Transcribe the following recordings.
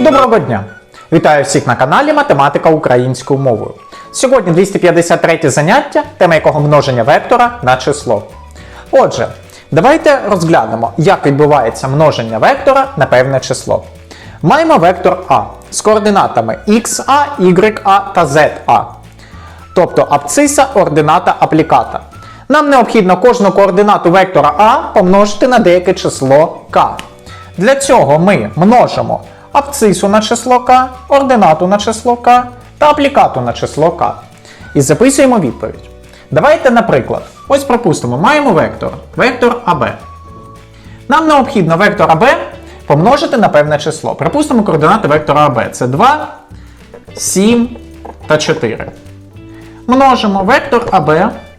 Доброго дня! Вітаю всіх на каналі Математика українською мовою. Сьогодні 253 заняття, тема якого множення вектора на число. Отже, давайте розглянемо, як відбувається множення вектора на певне число. Маємо вектор А з координатами XA, YA та ZA. Тобто абциса ордината апліката. Нам необхідно кожну координату вектора А помножити на деяке число k. Для цього ми множимо абцису на число k, ординату на число k та аплікату на число k. І записуємо відповідь. Давайте, наприклад, ось пропустимо, маємо вектор, вектор АБ. Нам необхідно вектор АБ помножити на певне число. Припустимо координати вектора АБ. Це 2, 7 та 4. Множимо вектор АБ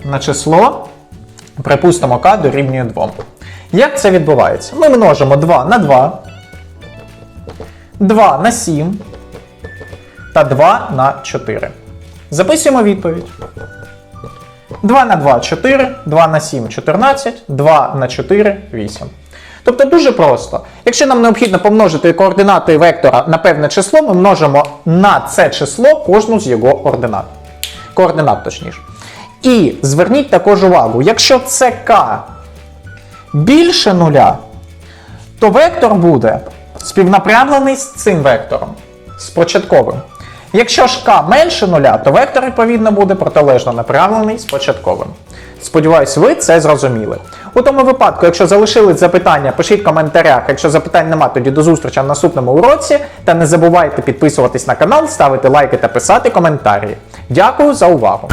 на число, припустимо, k дорівнює 2. Як це відбувається? Ми множимо 2 на 2, 2 на 7 та 2 на 4. Записуємо відповідь. 2 на 2 4, 2 на 7 14, 2 на 4 8. Тобто дуже просто. Якщо нам необхідно помножити координати вектора на певне число, ми множимо на це число кожну з його ординат. Координат точніше. І зверніть також увагу, якщо це k більше нуля, то вектор буде співнапрямлений з цим вектором, з початковим. Якщо ж k менше нуля, то вектор, відповідно, буде протилежно напрямлений з початковим. Сподіваюсь, ви це зрозуміли. У тому випадку, якщо залишились запитання, пишіть в коментарях. Якщо запитань нема, тоді до зустрічі на наступному уроці. Та не забувайте підписуватись на канал, ставити лайки та писати коментарі. Дякую за увагу!